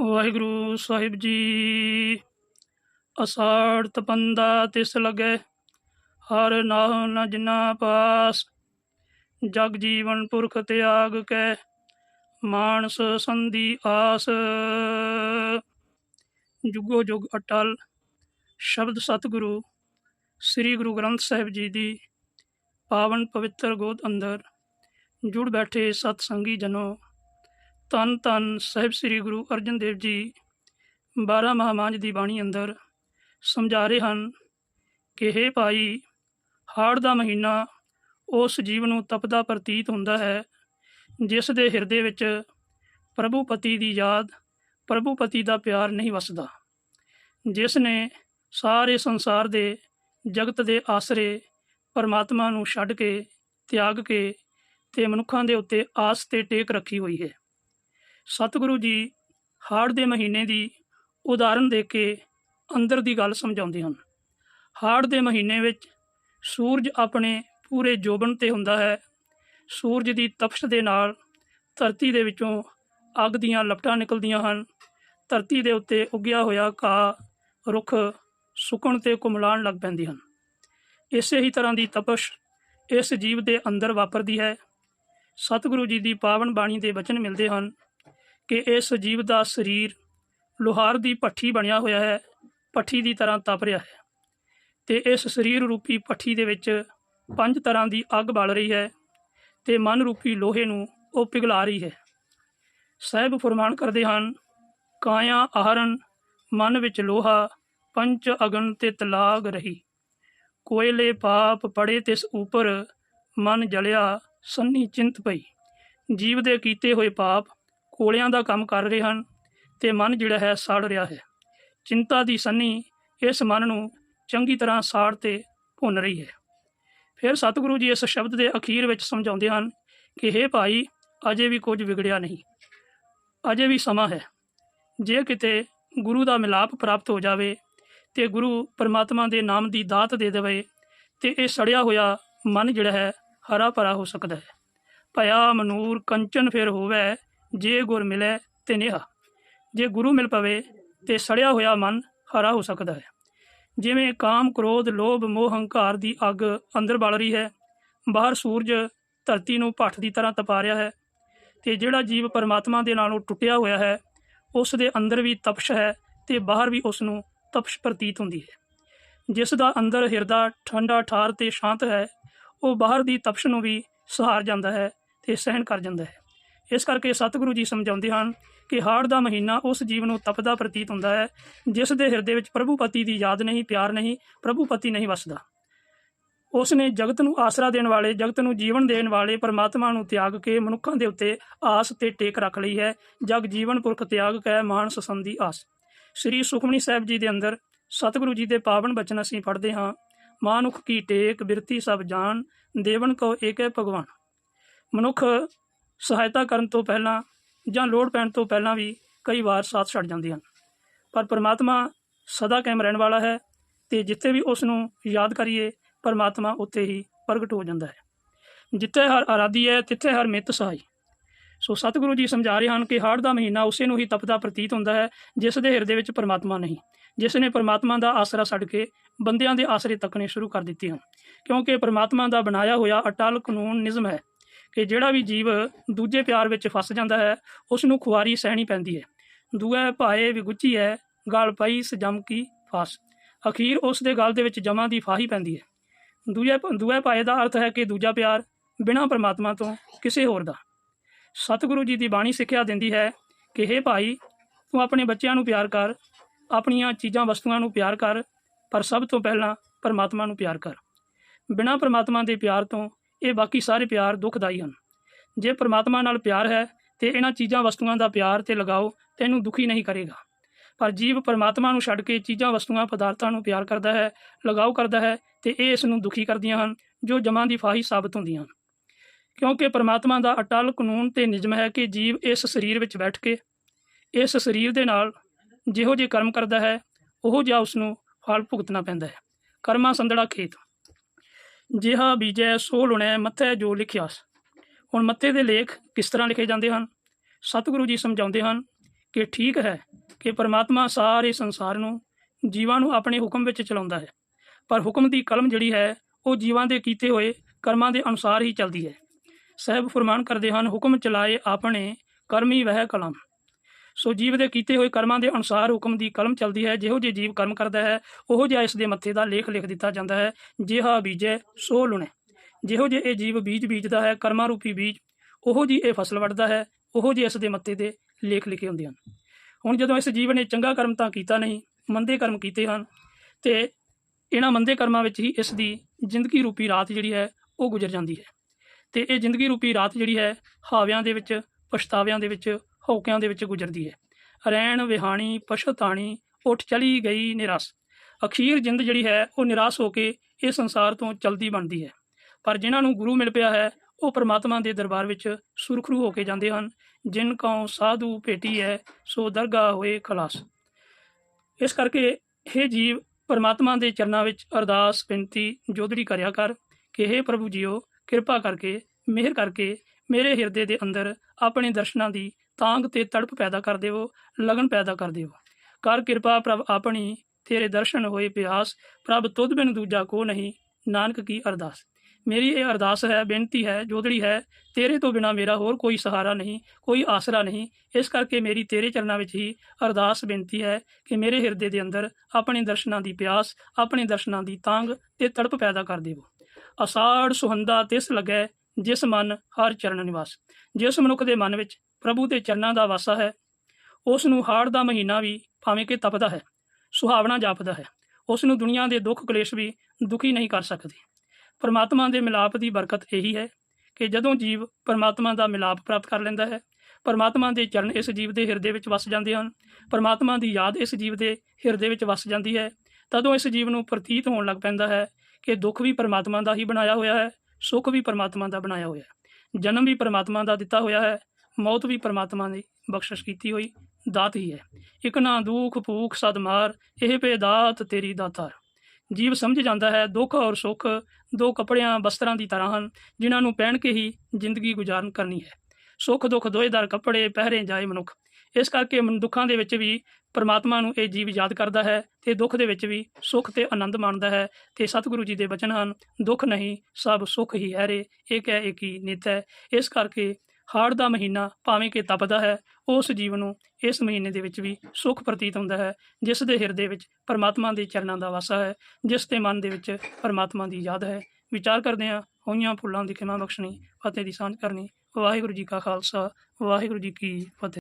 ਵਾਹਿਗੁਰੂ ਸਾਹਿਬ ਜੀ। ਅਸਾੜ ਤਪੰਦਾ ਤਿਸ ਲਗੇ, ਹਰ ਨਾਹ ਨ ਜਿਨਾ ਪਾਸ। ਜਗ ਜੀਵਨ ਪੁਰਖ ਤਿਆਗ ਕੈ, ਮਾਨਸ ਸੰਧੀ ਆਸ। ਜੁਗੋ ਜੁਗ ਅਟਲ, ਸ਼ਬਦ ਸਤਿਗੁਰੂ, ਸ੍ਰੀ ਗੁਰੂ ਗ੍ਰੰਥ ਸਾਹਿਬ ਜੀ ਦੀ ਪਾਵਨ ਪਵਿੱਤਰ ਗੋਦ ਅੰਦਰ ਜੁੜ ਬੈਠੇ ਸਤ ਸੰਗੀ ਜਨੋ। ਧੰਨ ਧੰਨ ਸਾਹਿਬ ਸ੍ਰੀ ਗੁਰੂ ਅਰਜਨ ਦੇਵ ਜੀ 12 ਮਹਾਮਾਂਜ ਦੀ ਬਾਣੀ ਅੰਦਰ ਸਮਝਾ ਰਹੇ ਹਨ ਕਿ हे ਭਾਈ, ਹਾੜ ਦਾ ਮਹੀਨਾ ਉਸ ਜੀਵ ਨੂੰ ਤਪਦਾ ਪ੍ਰਤੀਤ ਹੁੰਦਾ ਹੈ, ਜਿਸ ਦੇ ਹਿਰਦੇ ਵਿੱਚ ਪ੍ਰਭੂ ਪਤੀ ਦੀ ਯਾਦ, ਪ੍ਰਭੂ ਪਤੀ ਦਾ ਪਿਆਰ ਨਹੀਂ ਵਸਦਾ, ਜਿਸ ਨੇ ਸਾਰੇ ਸੰਸਾਰ ਦੇ ਜਗਤ ਦੇ ਆਸਰੇ ਪਰਮਾਤਮਾ ਨੂੰ ਛੱਡ ਕੇ, ਤਿਆਗ ਕੇ ਤੇ ਮਨੁੱਖਾਂ ਦੇ ਉੱਤੇ ਆਸ ਤੇ ਟੇਕ ਰੱਖੀ ਹੋਈ ਹੈ। ਸਤਿਗੁਰੂ ਜੀ ਹਾੜ ਦੇ ਮਹੀਨੇ ਦੀ ਉਦਾਹਰਨ ਦੇ ਕੇ ਅੰਦਰ ਦੀ ਗੱਲ ਸਮਝਾਉਂਦੇ ਹਨ। ਹਾੜ ਦੇ ਮਹੀਨੇ ਵਿੱਚ ਸੂਰਜ ਆਪਣੇ ਪੂਰੇ ਜੋਬਨ ਤੇ ਹੁੰਦਾ ਹੈ। ਸੂਰਜ ਦੀ ਤਪਸ਼ ਦੇ ਨਾਲ ਧਰਤੀ ਦੇ ਵਿੱਚੋਂ ਅੱਗ ਦੀਆਂ ਲਪਟਾਂ ਨਿਕਲਦੀਆਂ ਹਨ। ਧਰਤੀ ਦੇ ਉੱਤੇ ਉੱਗਿਆ ਹੋਇਆ ਘਾਹ ਰੁੱਖ ਸੁੱਕਣ ਤੇ ਕੁਮਲਾਣ ਲੱਗ ਪੈਂਦੇ ਹਨ। ਇਸੇ ਹੀ ਤਰ੍ਹਾਂ ਦੀ ਤਪਸ਼ ਇਸ ਜੀਵ ਦੇ ਅੰਦਰ ਵਾਪਰਦੀ ਹੈ। ਸਤਿਗੁਰੂ ਜੀ ਦੀ ਪਾਵਨ ਬਾਣੀ ਦੇ ਵਚਨ ਮਿਲਦੇ ਹਨ। ਕਿ ਇਸ ਜੀਵ ਦਾ ਸਰੀਰ ਲੋਹਾਰ ਦੀ ਭੱਠੀ ਬਣਿਆ ਹੋਇਆ ਹੈ, ਭੱਠੀ ਦੀ ਤਰ੍ਹਾਂ ਤਪ ਰਿਹਾ ਹੈ ਤੇ ਇਸ ਸਰੀਰ ਰੂਪੀ ਭੱਠੀ ਦੇ ਵਿੱਚ ਪੰਜ ਤਰ੍ਹਾਂ ਦੀ ਅੱਗ ਬਲ ਰਹੀ ਹੈ ਤੇ ਮਨ ਰੂਪੀ ਲੋਹੇ ਨੂੰ ਉਹ ਪਿਘਲਾ ਰਹੀ ਹੈ। ਸਾਹਿਬ ਫਰਮਾਨ ਕਰਦੇ ਹਨ, ਕਾਇਆ ਆਹਰਨ ਮਨ ਵਿੱਚ ਲੋਹਾ ਪੰਚ ਅਗਨ ਤੇ ਤਲਾਗ ਰਹੀ। ਕੋਇਲੇ ਪਾਪ ਪੜੇ ਤਿਸ ਉਪਰ ਮਨ ਜਲਿਆ, ਸੰਨੀ ਚਿੰਤ ਪਈ। ਜੀਵ ਦੇ ਕੀਤੇ ਹੋਏ ਪਾਪ ਕੋਲਿਆਂ ਦਾ ਕੰਮ ਕਰ ਰਹੇ ਹਨ ਤੇ ਮਨ ਜਿਹੜਾ ਹੈ ਸਾੜ ਰਿਹਾ ਹੈ। ਚਿੰਤਾ ਦੀ ਸੰਨੀ ਇਸ ਮਨ ਨੂੰ ਚੰਗੀ ਤਰ੍ਹਾਂ ਸਾੜ ਤੇ ਭੁੰਨ ਰਹੀ ਹੈ। ਫਿਰ ਸਤਿਗੁਰੂ ਜੀ ਇਸ ਸ਼ਬਦ ਦੇ ਅਖੀਰ ਵਿੱਚ ਸਮਝਾਉਂਦੇ ਹਨ ਕਿ हे ਭਾਈ, ਅਜੇ ਵੀ ਕੁਝ ਵਿਗੜਿਆ ਨਹੀਂ। ਅਜੇ ਵੀ ਸਮਾਂ ਹੈ। ਜੇ ਕਿਤੇ ਗੁਰੂ ਦਾ ਮਿਲਾਪ ਪ੍ਰਾਪਤ ਹੋ ਜਾਵੇ ਤੇ ਗੁਰੂ ਪਰਮਾਤਮਾ ਦੇ ਨਾਮ ਦੀ ਦਾਤ ਦੇ ਦੇਵੇ ਤੇ ਇਹ ਸੜਿਆ ਹੋਇਆ ਮਨ ਜਿਹੜਾ ਹੈ ਹਰਾ ਭਰਾ ਹੋ ਸਕਦਾ ਹੈ। ਭਇਆ ਮਨੂਰ ਕੰਚਨ ਫਿਰ ਹੋਵੇ ਜੇ ਗੁਰ ਮਿਲੇ ਤੇ ਨਿਹਾ। ਜੇ ਗੁਰੂ ਮਿਲ ਪਵੇ ਤੇ ਸੜਿਆ ਹੋਇਆ ਮਨ ਹਰਾ ਹੋ ਸਕਦਾ ਹੈ। ਜਿਵੇਂ ਕਾਮ, ਕ੍ਰੋਧ, ਲੋਭ, ਮੋਹ, ਹੰਕਾਰ ਦੀ ਅੱਗ ਅੰਦਰ ਬਲ ਰਹੀ ਹੈ, ਬਾਹਰ ਸੂਰਜ ਧਰਤੀ ਨੂੰ ਭੱਠ ਦੀ ਤਰ੍ਹਾਂ ਤਪਾ ਰਿਹਾ ਹੈ ਤੇ ਜਿਹੜਾ ਜੀਵ ਪਰਮਾਤਮਾ ਦੇ ਨਾਲੋਂ ਟੁੱਟਿਆ ਹੋਇਆ ਹੈ, ਉਸ ਦੇ ਅੰਦਰ ਵੀ ਤਪਸ਼ ਹੈ ਤੇ ਬਾਹਰ ਵੀ ਉਸ ਨੂੰ ਤਪਸ਼ ਪ੍ਰਤੀਤ ਹੁੰਦੀ ਹੈ। ਜਿਸ ਦਾ ਅੰਦਰ ਹਿਰਦਾ ਠੰਡਾ ਠਾਰ ਤੇ ਸ਼ਾਂਤ ਹੈ, ਉਹ ਬਾਹਰ ਦੀ ਤਪਸ਼ ਨੂੰ ਵੀ ਸਹਾਰ ਜਾਂਦਾ ਹੈ ਤੇ ਸਹਿਣ ਕਰ ਜਾਂਦਾ ਹੈ। ਇਸ ਕਰਕੇ ਸਤਿਗੁਰੂ ਜੀ ਸਮਝਾਉਂਦੇ ਹਨ ਕਿ ਹਾੜ ਦਾ ਮਹੀਨਾ ਉਸ ਜੀਵ ਨੂੰ ਤਪਦਾ ਪ੍ਰਤੀਤ ਹੁੰਦਾ ਹੈ, ਜਿਸ ਦੇ ਹਿਰਦੇ ਵਿੱਚ ਪ੍ਰਭੂ ਪਤੀ ਦੀ ਯਾਦ ਨਹੀਂ, ਪਿਆਰ ਨਹੀਂ, ਪ੍ਰਭੂ ਪਤੀ ਨਹੀਂ ਵਸਦਾ। ਉਸ ਨੇ ਜਗਤ ਨੂੰ ਆਸਰਾ ਦੇਣ ਵਾਲੇ, ਜਗਤ ਨੂੰ ਜੀਵਨ ਦੇਣ ਵਾਲੇ ਪਰਮਾਤਮਾ ਨੂੰ ਤਿਆਗ ਕੇ ਮਨੁੱਖਾਂ ਦੇ ਉੱਤੇ ਆਸ ਤੇ ਟੇਕ ਰੱਖ ਲਈ ਹੈ। ਜਗ ਜੀਵਨ ਪੁਰਖ ਤਿਆਗ ਕੈ ਮਾਨਸ ਸੰਧੀ ਆਸ। ਸ੍ਰੀ ਸੁਖਮਨੀ ਸਾਹਿਬ ਜੀ ਦੇ ਅੰਦਰ ਸਤਿਗੁਰੂ ਜੀ ਦੇ ਪਾਵਨ ਬਚਨ ਅਸੀਂ ਪੜ੍ਹਦੇ ਹਾਂ, ਮਾਨੁਖ ਕੀ ਟੇਕ ਬਿਰਤੀ ਸਭ ਜਾਣ, ਦੇਵਨ ਕੋ ਏਕੈ ਭਗਵਾਨ। ਮਨੁੱਖ ਸਹਾਇਤਾ ਕਰਨ ਤੋਂ ਪਹਿਲਾਂ ਜਾਂ ਲੋੜ ਪੈਣ ਤੋਂ ਪਹਿਲਾਂ ਵੀ ਕਈ ਵਾਰ ਸਾਥ ਛੱਡ ਜਾਂਦੇ ਹਨ। ਪਰ ਪ੍ਰਮਾਤਮਾ ਸਦਾ ਕਾਇਮ ਰਹਿਣ ਵਾਲਾ ਹੈ ਤੇ ਜਿੱਥੇ ਵੀ ਉਸ ਨੂੰ ਯਾਦ ਕਰੀਏ, ਪਰਮਾਤਮਾ ਉੱਥੇ ਹੀ ਪ੍ਰਗਟ ਹੋ ਜਾਂਦਾ ਹੈ। ਜਿੱਥੇ ਹਰ ਆਰਾਧੀ ਹੈ, ਤਿੱਥੇ ਹਰ ਮਿੱਤ ਸਹਾਈ। ਸੋ ਸਤਿਗੁਰੂ ਜੀ ਸਮਝਾ ਰਹੇ ਹਨ ਕਿ ਹਾੜ ਦਾ ਮਹੀਨਾ ਉਸੇ ਨੂੰ ਹੀ ਤਪਦਾ ਪ੍ਰਤੀਤ ਹੁੰਦਾ ਹੈ, ਜਿਸ ਦੇ ਹਿਰਦੇ ਵਿੱਚ ਪਰਮਾਤਮਾ ਨਹੀਂ, ਜਿਸ ਨੇ ਪਰਮਾਤਮਾ ਦਾ ਆਸਰਾ ਛੱਡ ਕੇ ਬੰਦਿਆਂ ਦੇ ਆਸਰੇ ਤੱਕਣੇ ਸ਼ੁਰੂ ਕਰ ਦਿੱਤੇ ਹਨ। ਕਿਉਂਕਿ ਪਰਮਾਤਮਾ ਦਾ ਬਣਾਇਆ ਹੋਇਆ ਅਟਲ ਕਾਨੂੰਨ ਨਿਯਮ ਹੈ ਕਿ ਜਿਹੜਾ ਵੀ ਜੀਵ ਦੂਜੇ ਪਿਆਰ ਵਿੱਚ ਫਸ ਜਾਂਦਾ ਹੈ ਉਸ ਨੂੰ ਖੁਆਰੀ ਸਹਿਣੀ ਪੈਂਦੀ ਹੈ। ਦੂਏ ਭਾਏ ਵਿਗੁੱਚੀ ਹੈ, ਗਲ ਪਈ ਸਜਮ ਕੀ ਫਾਸ। ਅਖੀਰ ਉਸ ਦੇ ਗਲ ਦੇ ਵਿੱਚ ਜਮਾਂ ਦੀ ਫਾਹੀ ਪੈਂਦੀ ਹੈ। ਦੂਜੇ ਦੂਏ ਭਾਏ ਦਾ ਅਰਥ ਹੈ ਕਿ ਦੂਜਾ ਪਿਆਰ ਬਿਨਾਂ ਪਰਮਾਤਮਾ ਤੋਂ ਕਿਸੇ ਹੋਰ ਦਾ। ਸਤਿਗੁਰੂ ਜੀ ਦੀ ਬਾਣੀ ਸਿੱਖਿਆ ਦਿੰਦੀ ਹੈ ਕਿ हे ਭਾਈ, ਤੂੰ ਆਪਣੇ ਬੱਚਿਆਂ ਨੂੰ ਪਿਆਰ ਕਰ, ਆਪਣੀਆਂ ਚੀਜ਼ਾਂ, ਵਸਤੂਆਂ ਨੂੰ ਪਿਆਰ ਕਰ, ਪਰ ਸਭ ਤੋਂ ਪਹਿਲਾਂ ਪਰਮਾਤਮਾ ਨੂੰ ਪਿਆਰ ਕਰ। ਬਿਨਾਂ ਪਰਮਾਤਮਾ ਦੇ ਪਿਆਰ ਤੋਂ ਇਹ ਬਾਕੀ ਸਾਰੇ ਪਿਆਰ ਦੁਖਦਾਈ ਹਨ। ਜੇ ਪਰਮਾਤਮਾ ਨਾਲ ਪਿਆਰ ਹੈ ਤੇ ਇਹਨਾਂ ਚੀਜ਼ਾਂ ਵਸਤੂਆਂ ਦਾ ਪਿਆਰ ਤੇ ਲਗਾਓ, ਤੈਨੂੰ ਦੁਖੀ ਨਹੀਂ ਕਰੇਗਾ। ਪਰ ਜੀਵ ਪਰਮਾਤਮਾ ਨੂੰ ਛੱਡ ਕੇ ਚੀਜ਼ਾਂ ਵਸਤੂਆਂ, ਪਦਾਰਥਾਂ ਨੂੰ ਪਿਆਰ ਕਰਦਾ ਹੈ, ਲਗਾਓ ਕਰਦਾ ਹੈ ਤੇ ਇਹ ਇਸ ਨੂੰ ਦੁਖੀ ਕਰਦੀਆਂ ਹਨ, ਜੋ ਜਮਾਂ ਦੀ ਫਾਹੀ ਸਾਬਤ ਹੁੰਦੀਆਂ ਹਨ। ਕਿਉਂਕਿ ਪਰਮਾਤਮਾ ਦਾ ਅਟਲ ਕਾਨੂੰਨ ਤੇ ਨਿਯਮ ਹੈ ਕਿ ਜੀਵ ਇਸ ਸਰੀਰ ਵਿੱਚ ਬੈਠ ਕੇ, ਇਸ ਸਰੀਰ ਦੇ ਨਾਲ ਜਿਹੋ ਜਿਹੇ ਕਰਮ ਕਰਦਾ ਹੈ, ਉਹ ਜਿਹਾ ਉਸ ਨੂੰ ਫਲ ਭੁਗਤਣਾ ਪੈਂਦਾ ਹੈ। ਕਰਮਾਂ ਸੰਦੜਾ ਖੇਤ। ਜਿਹਾ ਬੀਜੈ ਸੋ ਲੁਣੈ ਮੱਥੇ ਜੋ ਲਿਖਿਆਸ ਹੁਣ ਮੱਥੇ ਦੇ ਲੇਖ ਕਿਸ ਤਰ੍ਹਾਂ ਲਿਖੇ ਜਾਂਦੇ ਹਨ? ਸਤਿਗੁਰੂ ਜੀ ਸਮਝਾਉਂਦੇ ਹਨ ਕਿ ਠੀਕ ਹੈ ਕਿ ਪਰਮਾਤਮਾ ਸਾਰੇ ਸੰਸਾਰ ਨੂੰ ਜੀਵਾਂ ਨੂੰ ਆਪਣੇ ਹੁਕਮ ਵਿੱਚ ਚਲਾਉਂਦਾ ਹੈ। ਪਰ ਹੁਕਮ ਦੀ ਕਲਮ ਜਿਹੜੀ ਹੈ, ਉਹ ਜੀਵਾਂ ਦੇ ਕੀਤੇ ਹੋਏ ਕਰਮਾਂ ਦੇ ਅਨੁਸਾਰ ਹੀ ਚੱਲਦੀ ਹੈ। ਸਹਿਬ ਫਰਮਾਨ ਕਰਦੇ ਹਨ, ਹੁਕਮ ਚਲਾਏ ਆਪਣੇ ਕਰਮੀ ਵਹਿ ਕਲਮ। ਸੋ ਜੀਵ ਦੇ ਕੀਤੇ ਹੋਏ ਕਰਮਾਂ ਦੇ ਅਨੁਸਾਰ ਹੁਕਮ ਦੀ ਕਲਮ ਚੱਲਦੀ ਹੈ, ਜਿਹੋ ਜੇ ਜੀਵ ਕਰਮ ਕਰਦਾ ਹੈ, ਉਹੋ ਜਿਹਾ ਇਸ ਦੇ ਮੱਥੇ ਦਾ ਲੇਖ ਲਿਖ ਦਿੱਤਾ ਜਾਂਦਾ ਹੈ, ਜਿਹਾ ਬੀਜੈ, ਸੋ ਲੁਣੇ। ਜਿਹੋ ਜੇ ਇਹ ਜੀਵ ਬੀਜ ਬੀਜਦਾ ਹੈ, ਕਰਮਾਂ ਰੂਪੀ ਬੀਜ, ਉਹੋ ਜੀ ਇਹ ਫਸਲ ਵੱਢਦਾ ਹੈ, ਉਹੋ ਜਿਹੇ ਇਸ ਦੇ ਮੱਥੇ ਤੇ ਲੇਖ ਲਿਖੇ ਹੁੰਦੇ ਹਨ। ਹੁਣ ਜਦੋਂ ਇਸ ਜੀਵ ਨੇ ਚੰਗਾ ਕਰਮ ਤਾਂ ਕੀਤਾ ਨਹੀਂ, ਮੰਦੇ ਕਰਮ ਕੀਤੇ ਹਨ, ਤੇ ਇਹਨਾਂ ਮੰਦੇ ਕਰਮਾਂ ਵਿੱਚ ਹੀ ਇਸ ਦੀ ਜ਼ਿੰਦਗੀ ਰੂਪੀ ਰਾਤ ਜਿਹੜੀ ਹੈ, ਉਹ ਗੁਜ਼ਰ ਜਾਂਦੀ ਹੈ। ਤੇ ਇਹ ਜ਼ਿੰਦਗੀ ਰੂਪੀ ਰਾਤ ਜਿਹੜੀ ਹੈ, ਹਾਵਿਆਂ ਦੇ ਵਿੱਚ, ਪਛਤਾਵਿਆਂ ਦੇ ਵਿੱਚ ਹੌਕਿਆਂ ਦੇ ਵਿੱਚ ਗੁਜ਼ਰਦੀ ਹੈ। ਰੈਣ, ਵਿਹਾਣੀ, ਪਛਤਾਣੀ, ਉੱਠ ਚਲੀ ਗਈ ਨਿਰਾਸ। ਅਖੀਰ ਜਿੰਦ ਜਿਹੜੀ ਹੈ, ਉਹ ਨਿਰਾਸ਼ ਹੋ ਕੇ ਇਹ ਸੰਸਾਰ ਤੋਂ ਚਲਦੀ ਬਣਦੀ ਹੈ। ਪਰ ਜਿਨ੍ਹਾਂ ਨੂੰ ਗੁਰੂ ਮਿਲ ਪਿਆ ਹੈ, ਉਹ ਪਰਮਾਤਮਾ ਦੇ ਦਰਬਾਰ ਵਿੱਚ ਸੁਰਖਰੂ ਹੋ ਕੇ ਜਾਂਦੇ ਹਨ। ਜਿਨ ਕਉ ਸਾਧੂ ਭੇਟੀ ਹੈ ਸੋ ਦਰਗਾਹ ਹੋਏ ਖਲਾਸ। ਇਸ ਕਰਕੇ ਇਹ ਜੀਵ, ਪਰਮਾਤਮਾ ਦੇ ਚਰਨਾਂ ਵਿੱਚ ਅਰਦਾਸ, ਬੇਨਤੀ ਜੋਦੜੀ ਕਰਿਆ ਕਰ ਕਿ हे ਪ੍ਰਭੂ ਜੀਓ, ਕਿਰਪਾ ਕਰਕੇ, ਮਿਹਰ ਕਰਕੇ ਮੇਰੇ ਹਿਰਦੇ ਦੇ ਅੰਦਰ ਆਪਣੇ ਦਰਸ਼ਨਾਂ ਦੀ ਤਾਂਗ ਤੇ ਤੜਪ ਪੈਦਾ ਕਰ ਦੇਵੋ, ਲਗਨ ਪੈਦਾ ਕਰ ਦੇਵੋ। ਕਰ ਕਿਰਪਾ ਪ੍ਰਭ ਆਪਣੀ, ਤੇਰੇ ਦਰਸ਼ਨ ਹੋਏ ਪਿਆਸ, ਪ੍ਰਭ ਤੁਧ ਬਿਨ ਦੂਜਾ ਕੋ ਨਹੀਂ, ਨਾਨਕ ਕੀ ਅਰਦਾਸ। ਮੇਰੀ ਇਹ ਅਰਦਾਸ ਹੈ, ਬੇਨਤੀ ਹੈ ਜੋਦੜੀ ਹੈ, ਤੇਰੇ ਤੋਂ ਬਿਨਾ ਮੇਰਾ ਹੋਰ ਕੋਈ ਸਹਾਰਾ ਨਹੀਂ, ਕੋਈ ਆਸਰਾ ਨਹੀਂ। ਇਸ ਕਰਕੇ ਮੇਰੀ ਤੇਰੇ ਚਰਨਾਂ ਵਿੱਚ ਹੀ ਅਰਦਾਸ ਬੇਨਤੀ ਹੈ ਕਿ ਮੇਰੇ ਹਿਰਦੇ ਦੇ ਅੰਦਰ ਆਪਣੇ ਦਰਸ਼ਨਾਂ ਦੀ ਪਿਆਸ, ਆਪਣੇ ਦਰਸ਼ਨਾਂ ਦੀ ਤਾਂਗ ਤੇ ਤੜਪ ਪੈਦਾ ਕਰ ਦੇਵੋ। ਅਸਾੜ ਸੁਹੰਦਾ ਤਿਸ ਲੱਗੈ, ਜਿਸ ਮਨ ਹਰ ਚਰਨ ਨਿਵਾਸ। ਜਿਸ ਮਨੁੱਖ ਦੇ ਮਨ ਵਿੱਚ ਪ੍ਰਭੂ ਦੇ ਚਰਨਾਂ ਦਾ ਵਾਸਾ ਹੈ। ਉਸ ਨੂੰ ਹਾੜ ਦਾ ਮਹੀਨਾ ਵੀ ਭਾਵੇਂ ਕਿ ਤਪਦਾ ਹੈ, ਸੁਹਾਵਣਾ ਜਾਪਦਾ ਹੈ। ਉਸ ਨੂੰ ਦੁਨੀਆ ਦੇ ਦੁੱਖ ਕਲੇਸ਼ ਵੀ ਦੁਖੀ ਨਹੀਂ ਕਰ ਸਕਦੇ। ਪਰਮਾਤਮਾ ਦੇ ਮਿਲਾਪ ਦੀ ਬਰਕਤ ਇਹੀ ਹੈ ਕਿ ਜਦੋਂ ਜੀਵ ਪਰਮਾਤਮਾ ਦਾ ਮਿਲਾਪ ਪ੍ਰਾਪਤ ਕਰ ਲੈਂਦਾ ਹੈ, ਪਰਮਾਤਮਾ ਦੇ ਚਰਨ ਇਸ ਜੀਵ ਦੇ ਹਿਰਦੇ ਵਿੱਚ ਵਸ ਜਾਂਦੇ ਹਨ। ਪਰਮਾਤਮਾ ਦੀ ਯਾਦ ਇਸ ਜੀਵ ਦੇ ਹਿਰਦੇ ਵਿੱਚ ਵਸ ਜਾਂਦੀ ਹੈ। ਤਦੋਂ ਇਸ ਜੀਵ ਨੂੰ ਪ੍ਰਤੀਤ ਹੋਣ ਲੱਗ ਪੈਂਦਾ ਹੈ ਕਿ ਦੁੱਖ ਵੀ ਪਰਮਾਤਮਾ ਦਾ ਹੀ ਬਣਾਇਆ ਹੋਇਆ ਹੈ, ਸੁੱਖ ਵੀ ਪਰਮਾਤਮਾ ਦਾ ਬਣਾਇਆ ਹੋਇਆ ਹੈ। ਜਨਮ ਵੀ ਪਰਮਾਤਮਾ ਦਾ ਦਿੱਤਾ ਹੋਇਆ ਹੈ। ਮੌਤ ਵੀ ਪਰਮਾਤਮਾ ਦੀ ਬਖਸ਼ਿਸ਼ ਕੀਤੀ ਹੋਈ, ਦਾਤ ਹੀ ਹੈ। ਇਕ ਨਾ ਦੁਖ, ਭੂਖ, ਸਦ ਮਾਰ, ਇਹ ਪੇ ਦਾਤ ਤੇਰੀ ਦਾਤਾਰ ਜੀਵ ਸਮਝ ਜਾਂਦਾ ਹੈ ਦੁੱਖ ਔਰ ਸੁੱਖ, ਦੋ ਕੱਪੜਿਆਂ ਬਸਤਰਾਂ ਦੀ ਤਰ੍ਹਾਂ ਹਨ, ਜਿਨ੍ਹਾਂ ਨੂੰ ਪਹਿਨ ਕੇ ਹੀ ਜ਼ਿੰਦਗੀ ਗੁਜ਼ਾਰਨ ਕਰਨੀ ਹੈ। ਸੁੱਖ, ਦੁੱਖ ਦੋਏਦਾਰ ਕੱਪੜੇ ਪਹਿਰੇ ਜਾਏ ਮਨੁੱਖ। ਇਸ ਕਰਕੇ ਮਨ ਦੁੱਖਾਂ ਦੇ ਵਿੱਚ ਵੀ ਪਰਮਾਤਮਾ ਨੂੰ ਇਹ ਜੀਵ ਯਾਦ ਕਰਦਾ ਹੈ ਤੇ ਦੁੱਖ ਦੇ ਵਿੱਚ ਵੀ ਸੁੱਖ ਤੇ ਆਨੰਦ ਮਾਣਦਾ ਹੈ ਤੇ ਸਤਿਗੁਰੂ ਜੀ ਦੇ ਬਚਨ ਹਨ, ਦੁੱਖ ਨਹੀਂ, ਸਭ ਸੁੱਖ ਹੀ ਹੈ ਰੇ ਇੱਕ ਹੈ ਇੱਕ ਹੀ ਨਿਤ ਹੈ। ਇਸ ਕਰਕੇ ਹਾੜ ਦਾ ਮਹੀਨਾ ਭਾਵੇਂ ਕਿ ਤਪਦਾ ਹੈ, ਉਸ ਜੀਵ ਨੂੰ ਇਸ ਮਹੀਨੇ ਦੇ ਵਿੱਚ ਵੀ ਸੁੱਖ ਪ੍ਰਤੀਤ ਹੁੰਦਾ ਹੈ, ਜਿਸ ਦੇ ਹਿਰਦੇ ਵਿੱਚ ਪਰਮਾਤਮਾ ਦੇ ਚਰਨਾਂ ਦਾ ਵਾਸਾ ਹੈ, ਜਿਸ ਦੇ ਮਨ ਦੇ ਵਿੱਚ ਪਰਮਾਤਮਾ ਦੀ ਯਾਦ ਹੈ। ਵਿਚਾਰ ਕਰਦੇ ਹਾਂ, ਹੋਈਆਂ ਫੁੱਲਾਂ ਦੀ ਖਿਮਾ ਬਖਸ਼ਣੀ, ਫਤਿਹ ਦੀ ਸਾਂਝ ਕਰਨੀ। ਵਾਹਿਗੁਰੂ ਜੀ ਕਾ ਖਾਲਸਾ, ਵਾਹਿਗੁਰੂ ਜੀ ਕੀ ਫਤਿਹ।